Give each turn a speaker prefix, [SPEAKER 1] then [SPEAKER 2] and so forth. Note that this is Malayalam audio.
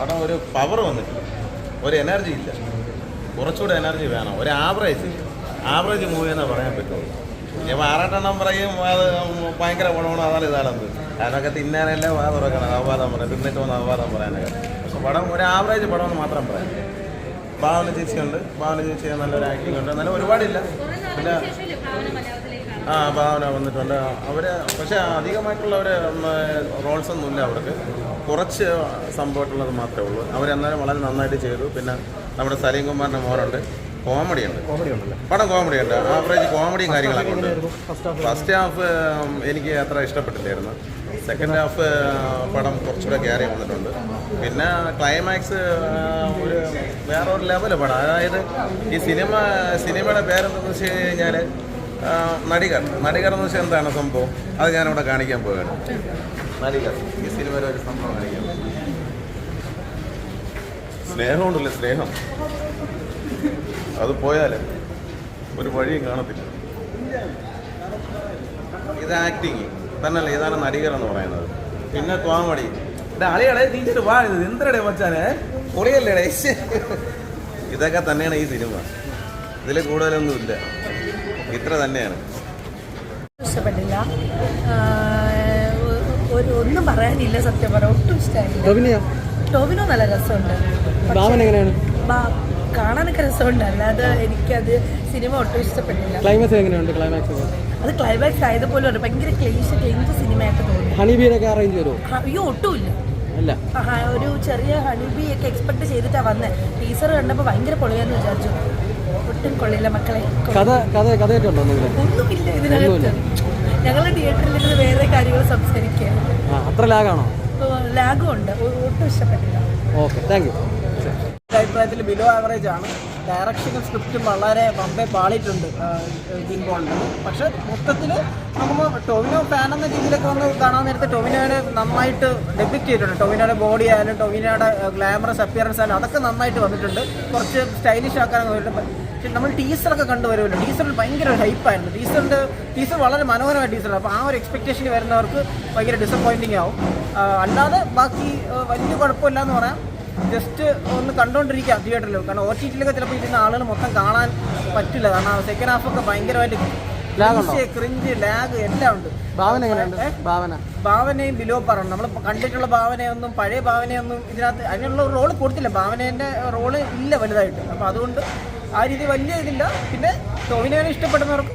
[SPEAKER 1] പടം ഒരു പവർ വന്നിട്ടില്ല ഒരു എനർജി ഇല്ല. കുറച്ചുകൂടെ എനർജി വേണം. ഒരു ആവറേജ് ആവറേജ് മൂവി എന്നേ പറയാൻ പറ്റുള്ളൂ. ഇപ്പം ആറാട്ടെണ്ണം പറയും അത് ഭയങ്കര ഗുണമാണ് അതാണ് ഇതാണെന്ന്. അതിനൊക്കെ തിന്നാനല്ലേ വാ തുറക്കണം അവാദം പറയാം. തിന്നിട്ട് വന്ന് അവാദം പറയാനൊക്കെ. പക്ഷെ പടം ഒരു ആവറേജ് പടം എന്ന് മാത്രം പറയാം. ഭാവന ചേച്ചിയുണ്ട്. ഭാവന ചേച്ചി നല്ലൊരു ആക്ടിംഗ് ഉണ്ട്. എന്നാലും ഒരുപാടില്ല. പിന്നെ ആ ഭാവന വന്നിട്ടുണ്ട്. അവർ പക്ഷേ അധികമായിട്ടുള്ള ഒരു റോൾസ് ഒന്നുമില്ല അവർക്ക്. കുറച്ച് സംഭവമായിട്ടുള്ളത് മാത്രമേ ഉള്ളൂ. അവരെന്നാലും വളരെ നന്നായിട്ട് ചെയ്തു. പിന്നെ നമ്മുടെ സലീം കുമാറിന്റെ മോറുണ്ട് കോമഡി ഉണ്ട് പടം കോമഡി ഉണ്ട് ആവറേജ് കോമഡിയും കാര്യങ്ങളൊക്കെ ഉണ്ട്.
[SPEAKER 2] ഫസ്റ്റ് ഹാഫ്
[SPEAKER 1] എനിക്ക് അത്ര ഇഷ്ടപ്പെട്ടില്ലായിരുന്നു. സെക്കൻഡ് ഹാഫ് പടം കുറച്ചുകൂടെ കയറി വന്നിട്ടുണ്ട്. പിന്നെ ക്ലൈമാക്സ് ഒരു വേറൊരു ലെവൽ പടം. അതായത് ഈ സിനിമ സിനിമയുടെ പേരെന്താണെന്ന് വെച്ച് കഴിഞ്ഞാൽ നടികർ. നടികർ എന്ന് വെച്ചാൽ എന്താണ് സംഭവം? അത് ഞാനിവിടെ കാണിക്കാൻ പോവുകയാണ്. നടികർ. ഈ സിനിമയിലെ ഒരു സംഭവം കാണിക്കാൻ. സ്നേഹമുണ്ടല്ലേ സ്നേഹം? അത് പോയാൽ ഒരു വഴിയും കാണത്തില്ല. ഇത് ആക്ടിങ് തന്നല്ല ഇതാണ് നടികർ എന്ന് പറയുന്നത്. പിന്നെ കോമഡി. അളിയടേ തീറ്റ് വാ ഇത് എന്തരടേ മച്ചാനെ? പൊളിയല്ലേടേ? ഇതൊക്കെ തന്നെയാണ് ഈ സിനിമ. ഇതിൽ കൂടുതലൊന്നും ഇല്ല ഇത്ര തന്നെയാണ്.
[SPEAKER 3] ഇഷ്ടപ്പെട്ടില്ല. ഒരു ഒന്നും പറയാനില്ല സത്യം പറയാം ഒട്ടും ഇഷ്ടമായില്ല ടോവിനോ? നല്ല രസമുണ്ട്.
[SPEAKER 2] എങ്ങനെയാണ്?
[SPEAKER 3] ബാ- കാണാനൊക്കെ രസമുണ്ട്. അല്ലാതെ എനിക്കത് സിനിമ ഒട്ടും ഇഷ്ടപ്പെട്ടില്ല.
[SPEAKER 2] ക്ലൈമാക്സ് എങ്ങനെയുണ്ട്? ക്ലൈമാക്സ്
[SPEAKER 3] അത് ക്ലൈമാക്സ് ആയതുപോലെ ഒരു ഭയങ്കര ക്ലേശ ക്ലേഞ്ച് സിനിമയായിട്ട് തോന്നി
[SPEAKER 2] ഹണി ബീനൊക്കെ അറേഞ്ച് വരുമോ
[SPEAKER 3] അയ്യോ ഒട്ടുമില്ല.
[SPEAKER 2] അല്ല.
[SPEAKER 3] ഒരു ചെറിയ ഹണിബി ഒക്കെ എക്സ്പെക്ട് ചെയ്തിട്ടാണ് വന്നത് ടീച്ചർ കണ്ടപ്പോൾ ഭയങ്കര പൊളിയാന്ന് വിചാരിച്ചു. ഒട്ടും കൊള്ളില്ല മക്കളെ.
[SPEAKER 2] കഥ കഥ കഥയൊക്കെ ഉണ്ടോ
[SPEAKER 3] ഒന്നുമില്ല ഇതിനകത്ത്. ഞങ്ങൾ തിയേറ്ററിൽ ഇരുന്ന് വേറെ കാര്യങ്ങൾ സംസാരിക്കുക
[SPEAKER 2] അത്ര ലാഗാണോ?
[SPEAKER 3] ലാഗും ഉണ്ട്. ഒട്ടും ഇഷ്ടപ്പെട്ടില്ല.
[SPEAKER 2] Okay thank you.
[SPEAKER 4] അഭിപ്രായത്തിൽ ബിലോ ആവറേജ് ആണ്. ഡയറക്ഷനും സ്ക്രിപ്റ്റും വളരെ പമ്പെ പാളിയിട്ടുണ്ട് കിങ് ബോളിന് പക്ഷെ മൊത്തത്തിൽ നമ്മൾ ടൊവിനോ ഫാൻ എന്ന രീതിയിലൊക്കെ വന്ന് കാണാൻ നേരത്തെ ടൊവിനോനെ നന്നായിട്ട് ഡെബിറ്റ് ചെയ്തിട്ടുണ്ട്. ടൊവിനോയുടെ ബോഡി ആയാലും ടൊവിനോയുടെ ഗ്ലാമറസ് അപ്പിയറൻസ് ആയാലും അതൊക്കെ നന്നായിട്ട് വന്നിട്ടുണ്ട്. കുറച്ച് സ്റ്റൈലിഷ് ആക്കാനൊക്കെ വന്നിട്ടുണ്ട് പക്ഷെ നമ്മൾ ടീസറൊക്കെ കണ്ടുവരുമല്ലോ ടീസറിൽ ഭയങ്കര ഹൈപ്പായിരുന്നു ടീസറിന്റെ ടീസർ വളരെ മനോഹരമായ ടീസറാണ്. അപ്പോൾ ആ ഒരു എക്സ്പെക്റ്റേഷനിൽ വരുന്നവർക്ക് ഭയങ്കര ഡിസപ്പോയിന്റിങ് ആവും. അല്ലാതെ ബാക്കി വലിയ കുഴപ്പമില്ല എന്ന് പറയാം. ജസ്റ്റ് ഒന്ന് കണ്ടുകൊണ്ടിരിക്കുക തിയേറ്ററിൽ കാരണം ഒ ടി ടിയിലൊക്കെ ചിലപ്പോൾ ഇരുന്ന ആളുകൾ മൊത്തം കാണാൻ പറ്റില്ല. കാരണം സെക്കൻഡ് ഹാഫ് ഒക്കെ ഭയങ്കരമായിട്ട് ക്രിഞ്ച് ലാഗ് എല്ലാം ഉണ്ട്.
[SPEAKER 2] ഭാവന എങ്ങനെയുണ്ട്? ഭാവന.
[SPEAKER 4] ഭാവനയും ബിലോ പറഞ്ഞു? നമ്മൾ കണ്ടിട്ടുള്ള ഭാവനയൊന്നും പഴയ ഭാവനയൊന്നും ഇതിനകത്ത് അതിനുള്ള റോൾ കൊടുത്തില്ല. ഭാവനേന്റെ റോൾ ഇല്ല വലുതായിട്ട്. അപ്പോൾ അതുകൊണ്ട് ആ രീതി വലിയ ഇതില്ല. പിന്നെ ടോവിനോനെ ഇഷ്ടപ്പെടുന്നവർക്ക്